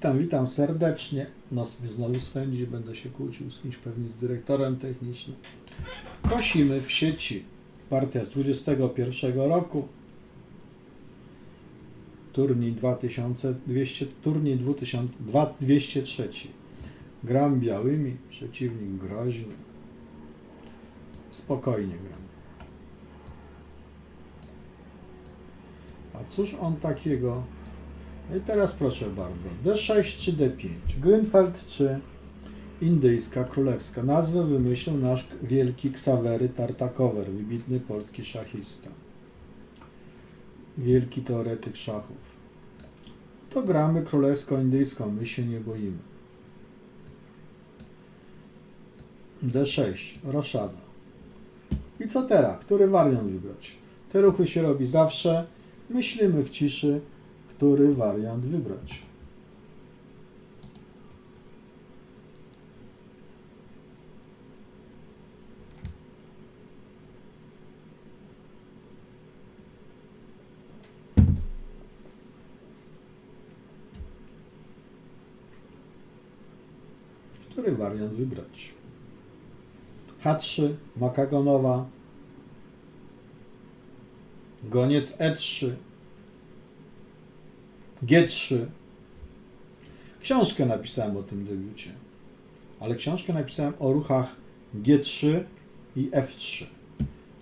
Witam, witam serdecznie. Nos mnie znowu swędzi, będę się kłócił z kimś pewnie z dyrektorem technicznym. Kosimy w sieci. Partia z 21 roku. Turniej 2200, turniej 2000, 203. Gram białymi, przeciwnik groźny. Spokojnie gram. A cóż on takiego i teraz proszę bardzo. D6 czy D5? Grünfeld czy indyjska królewska? Nazwę wymyślił nasz wielki Ksawery Tartakower, wybitny polski szachista. Wielki teoretyk szachów. To gramy królewsko-indyjską, my się nie boimy. D6, roszada. I co teraz? Który wariant wybrać? Te ruchy się robi zawsze. Myślimy w ciszy, który wariant wybrać. Który wariant wybrać? H3, Makagonowa, goniec E3, G3. Książkę napisałem o tym debiucie, ale książkę napisałem o ruchach G3 i F3,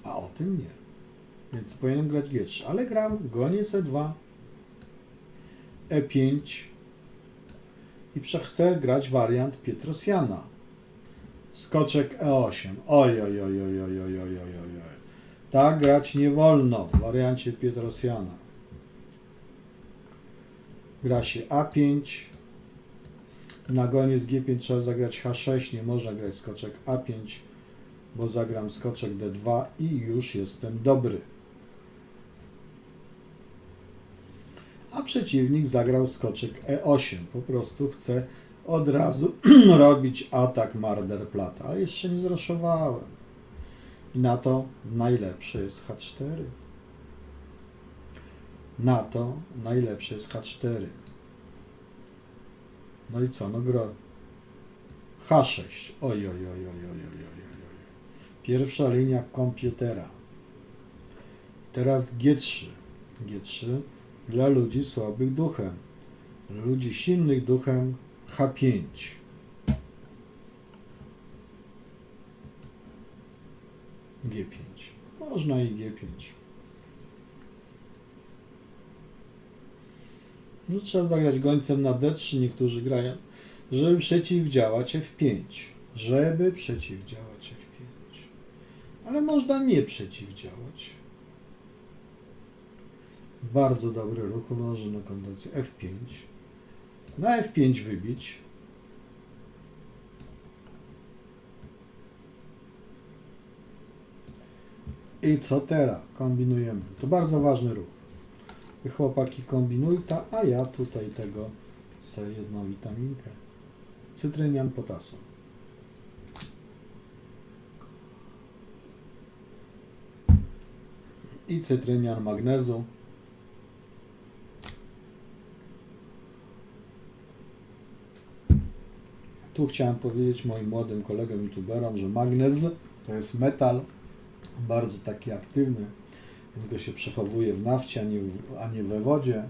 a o tym nie. Więc powinienem grać G3, ale gram goniec E2, E5 i chcę grać wariant Pietrosjana. Skoczek E8. Oj, oj, oj, oj, oj, oj, oj, oj, oj. Tak grać nie wolno w wariancie Pietrosjana. Gra się A5. Na goniec G5 trzeba zagrać H6. Nie można grać skoczek A5, bo zagram skoczek D2 i już jestem dobry. A przeciwnik zagrał skoczek E8. Po prostu chce od razu robić atak Marderplata, ale jeszcze nie zroszowałem. I na to najlepsze jest H4. Na to najlepsze jest H4. No i co? No gro. H6. Oj, oj, oj, oj, oj, oj, oj, oj. Pierwsza linia komputera. Teraz G3. G3 dla ludzi słabych duchem. Ludzi silnych duchem H5. G5. Można i G5. No, trzeba zagrać gońcem na D3, niektórzy grają, żeby przeciwdziałać F5. Żeby przeciwdziałać F5. Ale można nie przeciwdziałać. Bardzo dobry ruch, może na kondycję F5. Na F5 wybić. I co teraz? Kombinujemy. To bardzo ważny ruch. Chłopaki kombinujta, a ja tutaj tego sobie jedną witaminkę. Cytrynian potasu. I cytrynian magnezu. Tu chciałem powiedzieć moim młodym kolegom youtuberom, że magnez to jest metal bardzo taki aktywny, go się przechowuje w nafcie, a nie, w, we wodzie,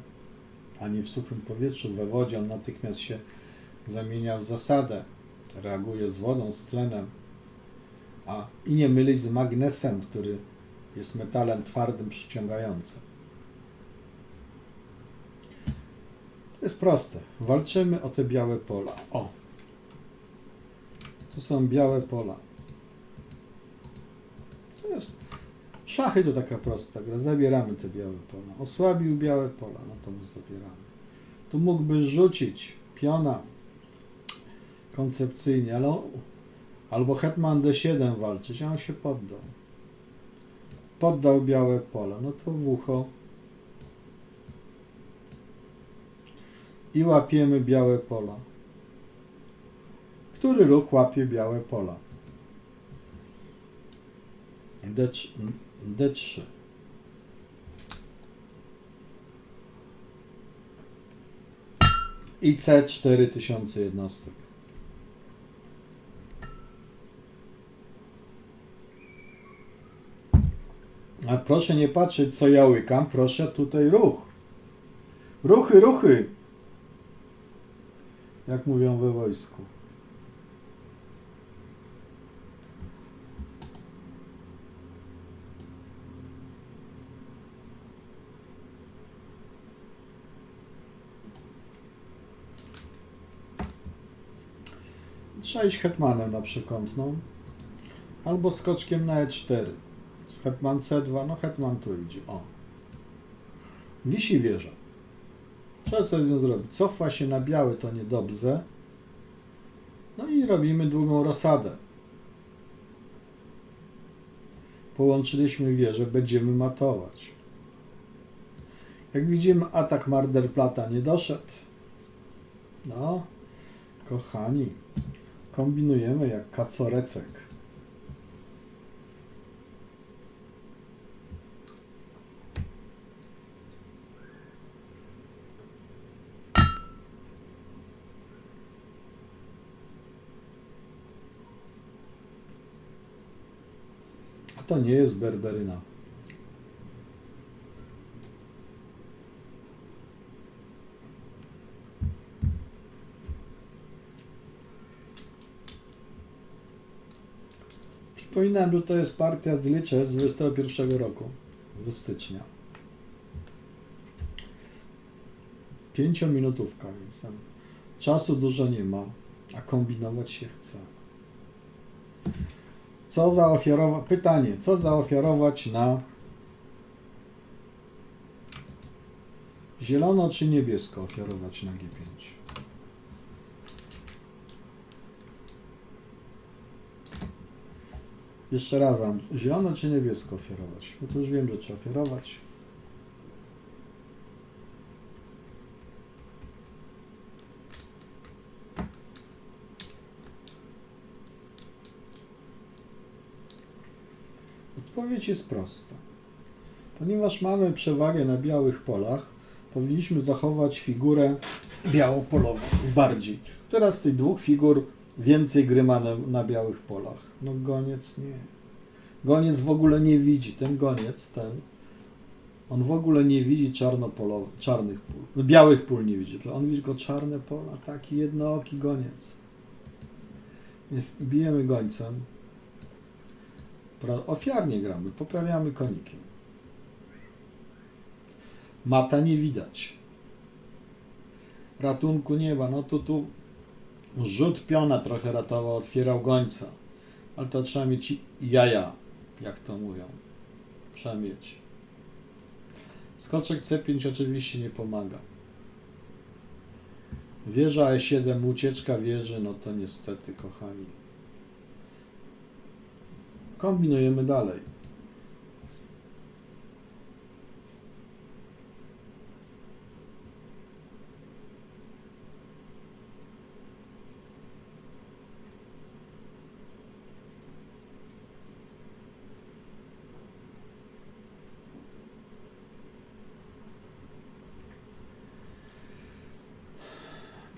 a nie w suchym powietrzu. We wodzie on natychmiast się zamienia w zasadę, reaguje z wodą, z tlenem, a i nie mylić z magnesem, który jest metalem twardym, przyciągającym. To jest proste. Walczymy o te białe pola. O! To są białe pola. To jest. Szachy to taka prosta gra. Zabieramy te białe pola. Osłabił białe pola, no to mu zabieramy. Tu mógłby rzucić piona koncepcyjnie, ale on, albo hetman d7 walczyć, a on się poddał. Poddał białe pola, no to w ucho. I łapiemy białe pola. Który ruch łapie białe pola? D3. D3. I C 4000 jednostek. A proszę nie patrzeć, co ja łykam, proszę tutaj ruch. Ruchy, ruchy! Jak mówią we wojsku. Trzeba iść hetmanem na przekątną. Albo skoczkiem na E4. Z hetman C2, no hetman tu idzie. O. Wisi wieża. Trzeba coś z nią zrobić. Cofa się na białe, to niedobrze. No i robimy długą rosadę. Połączyliśmy wieże, będziemy matować. Jak widzimy, atak Marderplata nie doszedł. No, kochani, kombinujemy jak kacorecek. A to nie jest berberyna. Przypominam, że to jest partia z Licze z 21 roku, ze stycznia. Pięciominutówka, więc tam czasu dużo nie ma, a kombinować się chce. Co zaoferować? Pytanie, co zaoferować na zielono czy niebiesko ofiarować na G5? Jeszcze raz wam, zielono czy niebiesko ofiarować? Bo to już wiem, że trzeba ofiarować. Odpowiedź jest prosta. Ponieważ mamy przewagę na białych polach, powinniśmy zachować figurę białopolową bardziej. Teraz z tych dwóch figur więcej gry ma na, na białych polach. No goniec nie. Goniec w ogóle nie widzi. Ten goniec, ten, on w ogóle nie widzi czarnych pól. No, białych pól nie widzi. On widzi tylko czarne pola. Taki jednooki goniec. Nie bijemy gońcem. Ofiarnie gramy, poprawiamy konikiem. Mata nie widać. Ratunku nie ma. No to tu rzut piona trochę ratował, otwierał gońca. Ale to trzeba mieć jaja, jak to mówią. Trzeba mieć. Skoczek C5 oczywiście nie pomaga. Wieża E7, ucieczka wieży, no to niestety, kochani. Kombinujemy dalej.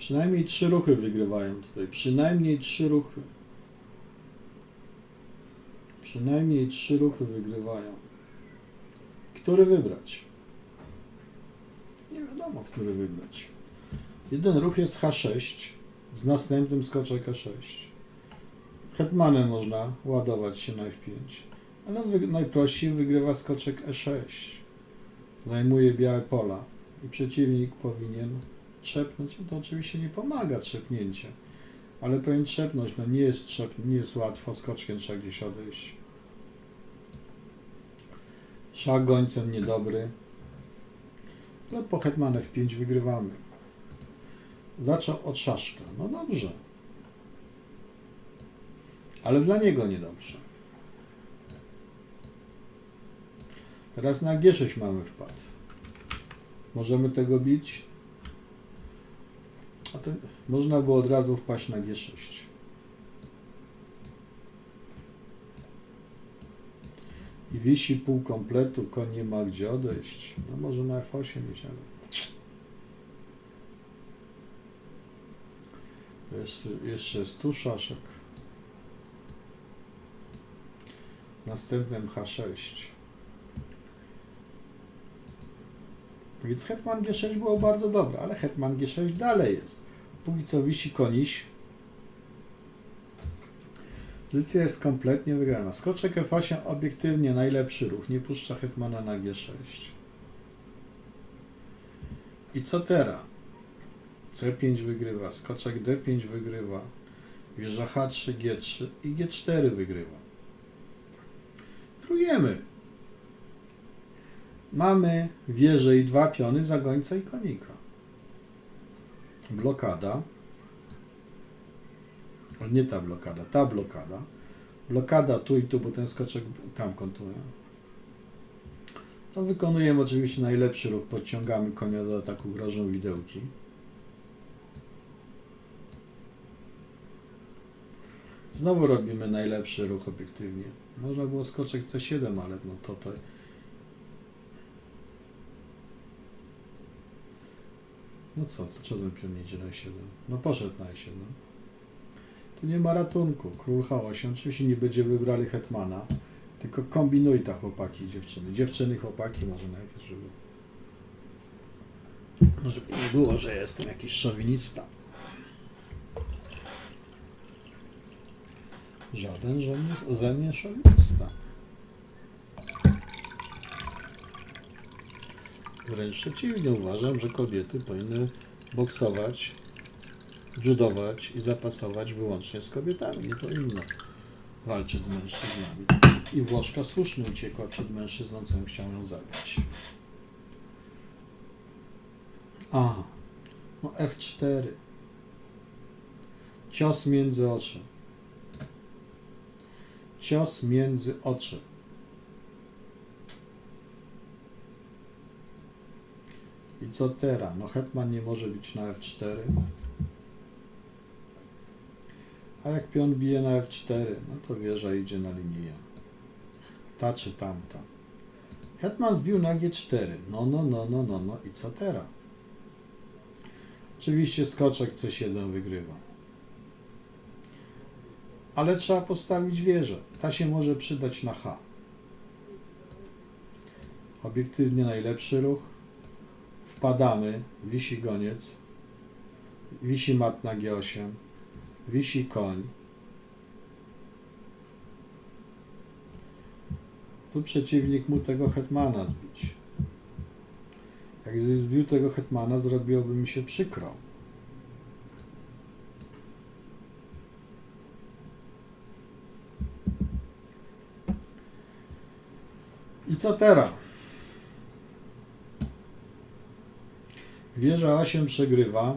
Przynajmniej trzy ruchy wygrywają tutaj. Przynajmniej trzy ruchy. Przynajmniej trzy ruchy wygrywają. Który wybrać? Nie wiadomo, który wybrać. Jeden ruch jest H6 z następnym skoczek E6. Hetmanem można ładować się na F5, ale wy, najprościej wygrywa skoczek E6. Zajmuje białe pola i przeciwnik powinien trzepnąć. To oczywiście nie pomaga trzepnięcie, ale powinien trzepnąć. No nie jest trzep, nie jest łatwo, skoczkiem trzeba gdzieś odejść. Szach gońcem niedobry. Ale po hetman F5 wygrywamy. Zaczął od szaszka. No dobrze. Ale dla niego niedobrze. Teraz na G6 mamy wpad. Możemy tego bić? To można było od razu wpaść na G6. I wisi pół kompletu, koń nie ma gdzie odejść. No może na F8 idziemy. To jest, jeszcze jest tu szaszek. Następnym H6. Więc hetman G6 było bardzo dobre, ale hetman G6 dalej jest. Póki co wisi koniś. Pozycja jest kompletnie wygrana. Skoczek F8 obiektywnie najlepszy ruch. Nie puszcza hetmana na G6. I co teraz? C5 wygrywa, skoczek D5 wygrywa, wieża H3, G3 i G4 wygrywa. Trujemy. Mamy wieżę i dwa piony, zagońca i konika. Blokada. Nie ta blokada, ta blokada. Blokada tu i tu, bo ten skoczek tam kontuje. No, wykonujemy oczywiście najlepszy ruch, podciągamy konia do ataku, grożą widełki. Znowu robimy najlepszy ruch obiektywnie. Można było skoczek C7, ale no to to... No co, ten pion idzie na E7? No poszedł na E7. Tu nie ma ratunku. Król H8 oczywiście nie będzie wybrali hetmana, tylko kombinuj ta chłopaki i dziewczyny. Dziewczyny, chłopaki może najpierw, żeby... Żeby nie było, że jestem jakiś szowinista. Żaden że nie, ze mnie szowinista. Wręcz przeciwnie, uważam, że kobiety powinny boksować, judować i zapasować wyłącznie z kobietami. Nie powinno walczyć z mężczyznami. I Włoszka słusznie uciekła przed mężczyzną, co chciał ją zabić. Aha, no F4. Cios między oczy. Cios między oczy. I co teraz? No hetman nie może być na F4. A jak pion bije na F4, no to wieża idzie na linię. Ta czy tamta. Hetman zbił na G4. No, no, no, no, no, no. I co teraz? Oczywiście skoczek C7 wygrywa. Ale trzeba postawić wieżę. Ta się może przydać na H. Obiektywnie najlepszy ruch. Wpadamy. Wisi goniec. Wisi mat na G8. Wisi koń. Tu przeciwnik mu tego hetmana zbić. Jak zbił tego hetmana, zrobiłoby mi się przykro. I co teraz? Wieża 8 przegrywa.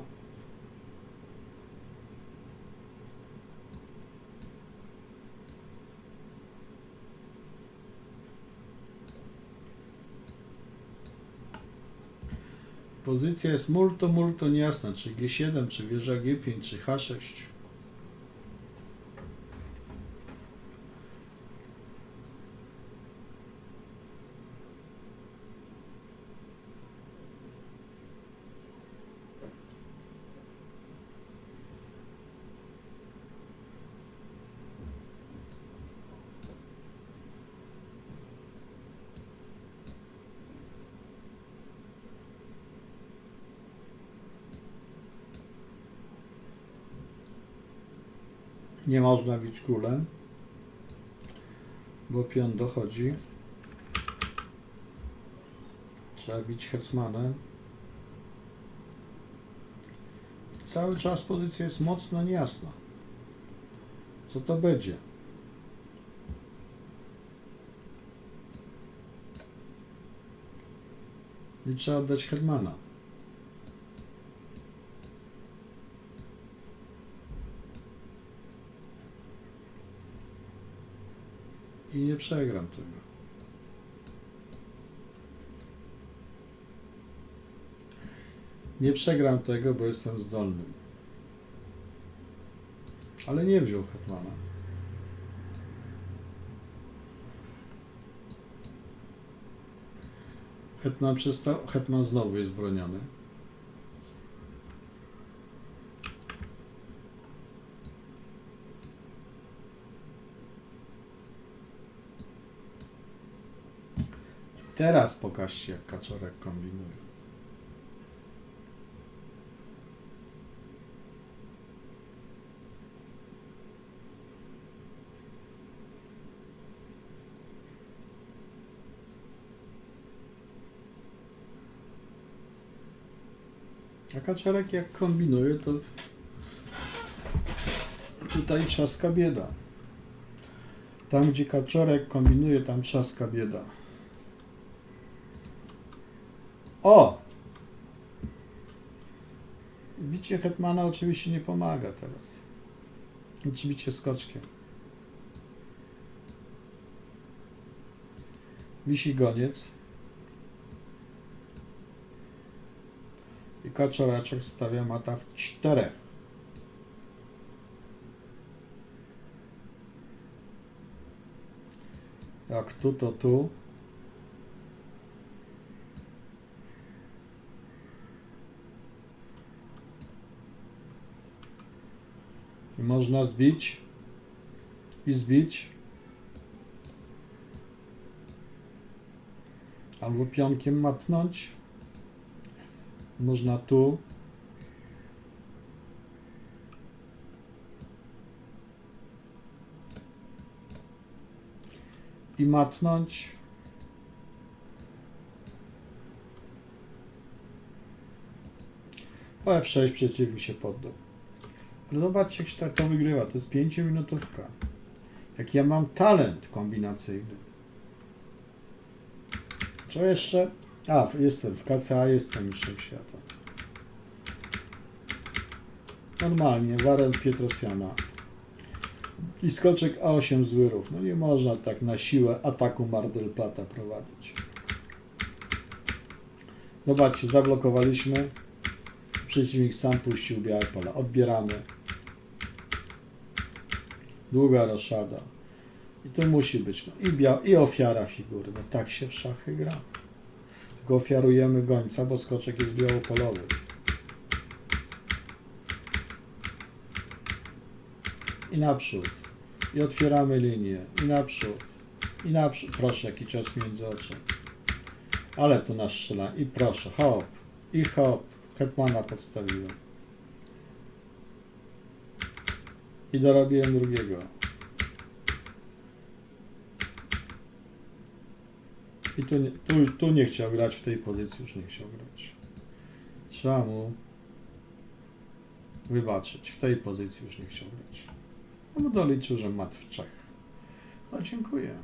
Pozycja jest multo, multo niejasna, czy G7, czy wieża G5, czy H6. Nie można bić królem, bo pion dochodzi. Trzeba bić hetmanem. Cały czas pozycja jest mocno niejasna. Co to będzie? I trzeba oddać hetmana. I nie przegram tego. Nie przegram tego, bo jestem zdolny. Ale nie wziął hetmana. Hetman przestał, hetman znowu jest broniony. Teraz pokażcie, jak kaczorek kombinuje. A kaczorek jak kombinuje, to tutaj trzaska bieda. Tam, gdzie kaczorek kombinuje, tam trzaska bieda. O! Bicie Hetmana oczywiście nie pomaga teraz. Idź bicie skoczkiem. Wisi goniec. I kaczoreczek stawia mata w czterech. Jak tu, to tu. Można zbić i zbić. Albo pionkiem matnąć. Można tu. I matnąć. O F6 przeciwnik się poddał. Ale zobaczcie, jak tak to wygrywa. To jest 5 minutówka. Jak ja mam talent kombinacyjny. Co jeszcze? A, jestem w KCA, jestem mistrzem świata. Normalnie, Warren Pietrosjana. I skoczek A8 zły ruch. No nie można tak na siłę ataku Mardelplata prowadzić. Zobaczcie, zablokowaliśmy. Przeciwnik sam puścił białe pola. Odbieramy. Długa roszada. I to musi być. No, i, bia- I ofiara figury. No tak się w szachy gra. Tylko ofiarujemy gońca, bo skoczek jest białopolowy. I naprzód. I otwieramy linię. I naprzód. I naprzód. Proszę, jaki cios między oczy. Ale tu nas strzela. I proszę, hop. I hop. Hetmana podstawiłem. I dorobiłem drugiego. I tu tu, tu nie chciał grać, w tej pozycji już nie chciał grać. Trzeba mu wybaczyć. W tej pozycji już nie chciał grać. No bo doliczył, że mat w Czech. No dziękuję.